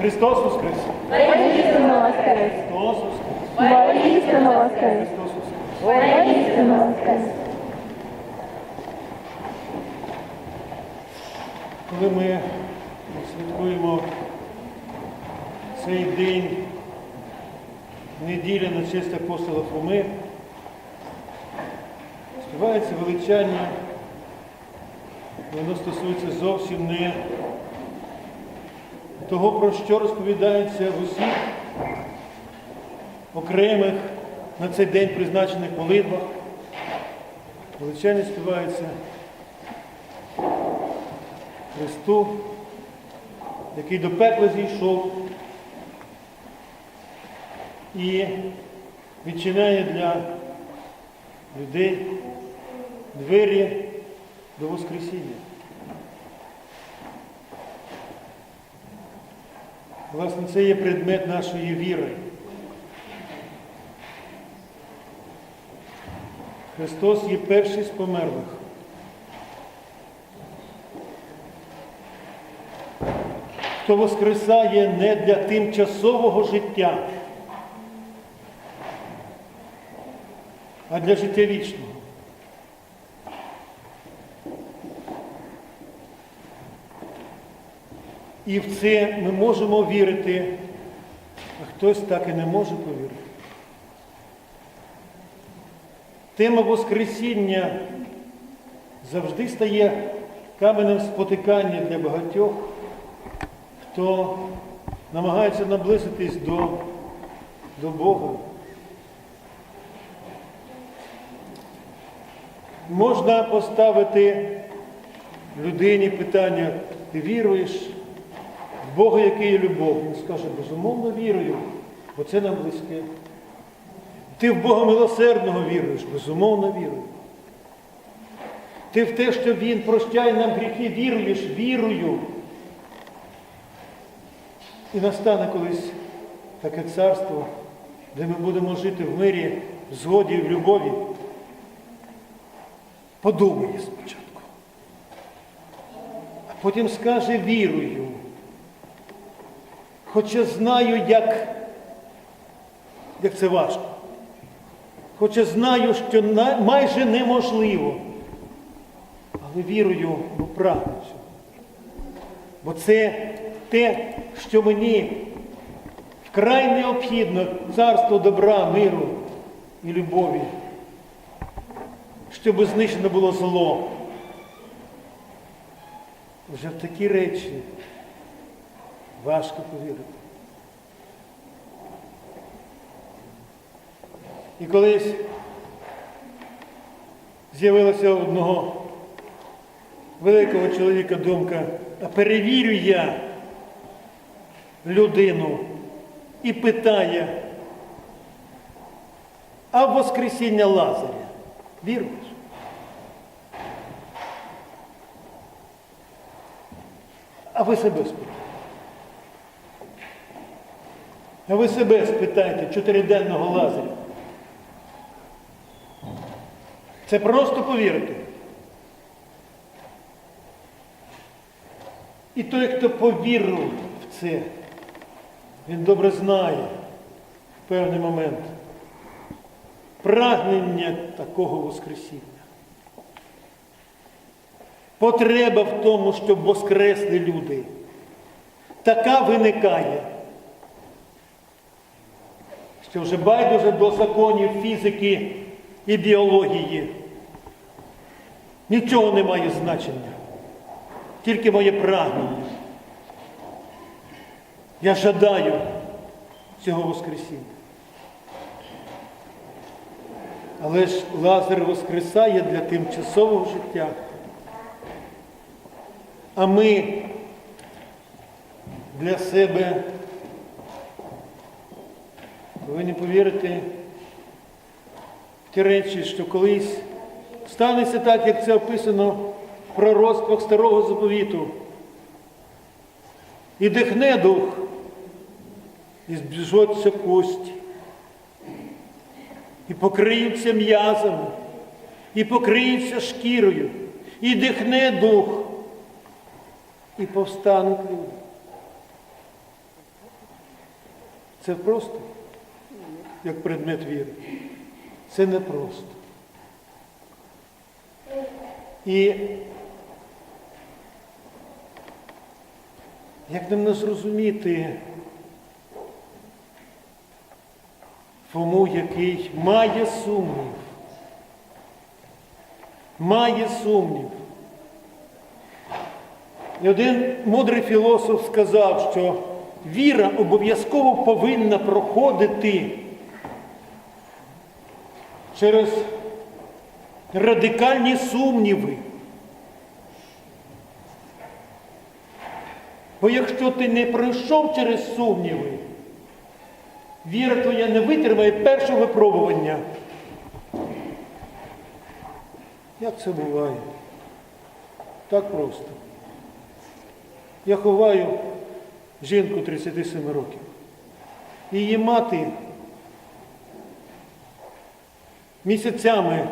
Христос Воскрес! Воістину воскрес! Христос Воскрес! Воістину воскрес! Христос Воскрес! Воістину воскрес! Коли ми святкуємо цей день неділя на честь апостола Фоми, співається величання, воно стосується зовсім не того, про що розповідається в усіх окремих на цей день призначених молитвах. Величання співається Христу, який до пекла зійшов і відчиняє для людей двері до Воскресіння. Власне, це є предмет нашої віри. Христос є перший з померлих. хто воскресає не для тимчасового життя, а для життя вічного. І в це ми можемо вірити, а хтось так і не може повірити. Тема Воскресіння завжди стає каменем спотикання для багатьох хто намагається наблизитись до, до Бога. Можна поставити людині питання, ти віруєш Бога, який є любов? Він скаже, безумовно вірую, бо це нам близьке. Ти в Бога милосердного віруєш, безумовно вірую. Ти в те, що Він прощає нам гріхи, віруєш, вірую. І настане колись таке царство, де ми будемо жити в мирі, в згоді і в любові. Подумає спочатку. А потім скаже вірую. Хоча знаю, як, як це важко. Хоча знаю, що майже неможливо. Але вірую, бо прагну цього. Бо це те, що мені вкрай необхідно царство добра, миру і любові, щоб знищено було зло. Вже в такі речі важко повірити. І колись з'явилася одного великого чоловіка думка, а перевірю я людину і питає, а Воскресіння Лазаря віруєш? А ви себе спитайте. А ви себе спитайте чотириденного Лазаря. Це просто повірити. І той, хто повірив в це, він добре знає в певний момент прагнення такого Воскресіння. Потреба в тому, щоб воскресли люди. Така виникає, що вже байдуже до законів фізики і біології. Нічого не має значення. Тільки моє прагнення. Я жадаю цього Воскресіння. Але ж Лазар воскресає для тимчасового життя. А ми для себе повинні повірити в ті речі, що колись станеться так, як це описано в пророцтвах старого заповіту. І дихне дух, і збіжуться кості, і покриються м'язами, і покриються шкірою, і дихне дух, і повстануть люди. Це просто, як предмет віри. Це не просто. І як нам не зрозуміти Фому, який має сумнів, має сумнів. І один мудрий філософ сказав, що віра обов'язково повинна проходити через радикальні сумніви. Бо якщо ти не пройшов через сумніви, віра твоя не витримає першого випробування. Як це буває? Так просто. Я ховаю жінку 37 років. Її мати місяцями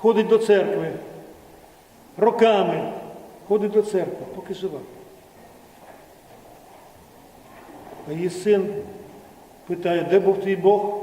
ходить до церкви, роками ходить до церкви, поки жива. А її син питає, де був твій Бог?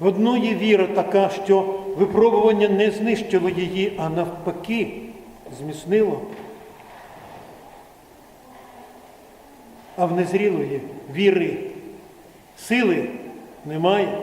В одної віра така, що випробування не знищило її, а навпаки зміцнило. А в незрілої віри сили немає.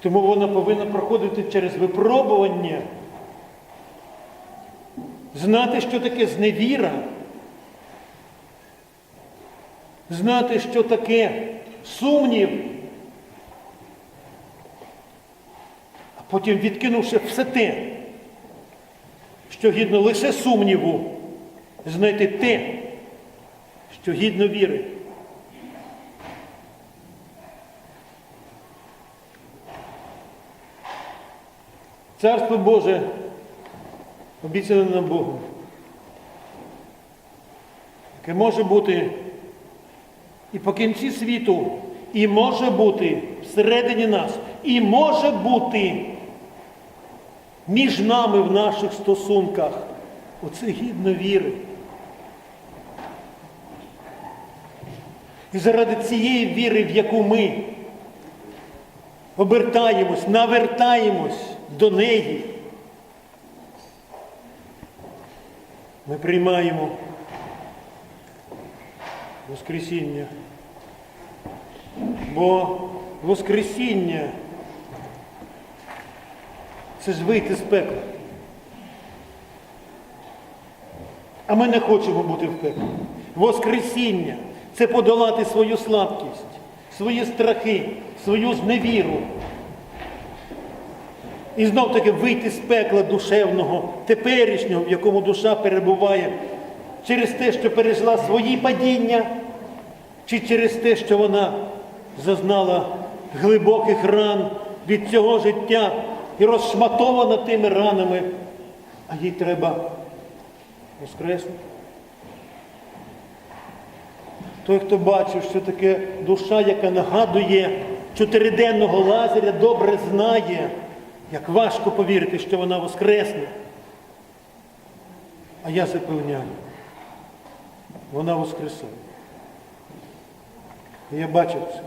Тому вона повинна проходити через випробування, знати, що таке зневіра, знати, що таке сумнів. А потім, відкинувши все те, що гідно лише сумніву, знайти те, що гідно віри. Царство Боже обіцяне нам Богом, яке може бути і по кінці світу, і може бути всередині нас, і може бути між нами в наших стосунках. Оце гідно віри. І заради цієї віри, в яку ми обертаємось, навертаємось до неї, ми приймаємо Воскресіння. Бо Воскресіння це ж вийти з пекла. А ми не хочемо бути в пеклі. Воскресіння це подолати свою слабкість, свої страхи, свою зневіру. І знов таки вийти з пекла душевного, теперішнього, в якому душа перебуває, через те, що пережила свої падіння, чи через те, що вона зазнала глибоких ран від цього життя і розшматована тими ранами, а їй треба воскреснути. Той, хто бачив, що таке душа, яка нагадує чотириденного лазаря, добре знає, як важко повірити, що вона воскресне. А я запевняю, вона воскресає. І я бачив це.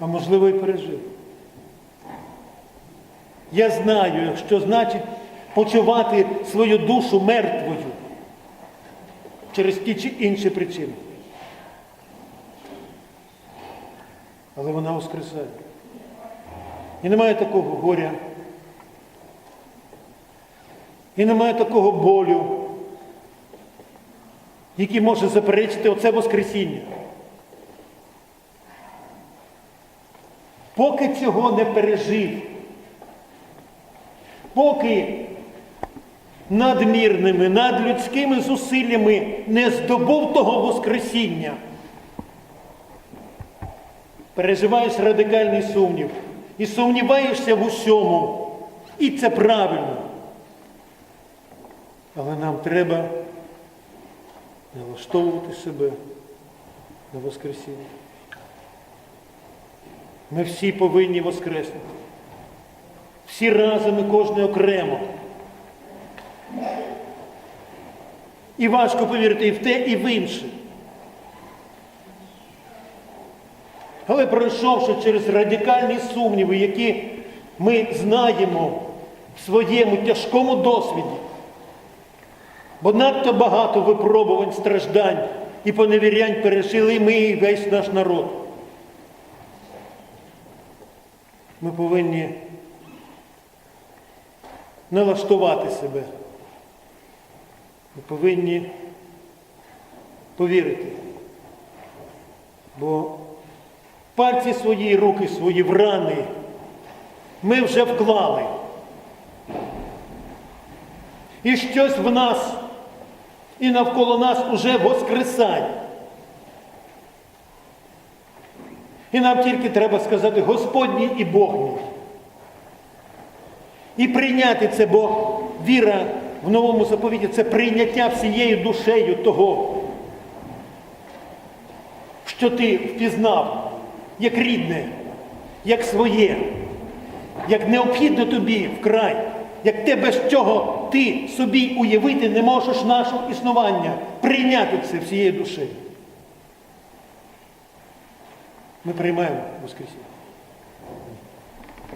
А можливо і пережив. Я знаю, що значить почувати свою душу мертвою через ті чи інші причини. Але вона воскресає. І немає такого горя. І немає такого болю, який може заперечити оце Воскресіння. Поки цього не пережив, поки надмірними, надлюдськими зусиллями не здобув того Воскресіння, переживаєш радикальний сумнів і сумніваєшся в усьому. І це правильно. Але нам треба налаштовувати себе на Воскресіння. Ми всі повинні воскреснути. Всі разом і кожен окремо. І важко повірити і в те, і в інше. Але пройшовши через радикальні сумніви, які ми знаємо в своєму тяжкому досвіді, бо надто багато випробувань, страждань і поневірянь пережили ми і весь наш народ. Ми повинні налаштувати себе. Ми повинні повірити. Бо пальці свої, руки свої в рани ми вже вклали. І щось в нас і навколо нас уже воскресає. І нам тільки треба сказати Господній і Бог мій. І прийняти це, бо віра в новому заповіті це прийняття всією душею того, що ти впізнав як рідне, як своє, як необхідне тобі вкрай, як те, без чого ти собі уявити не можеш нашого існування, прийняти це всією душею. Ми приймаємо Воскресіння.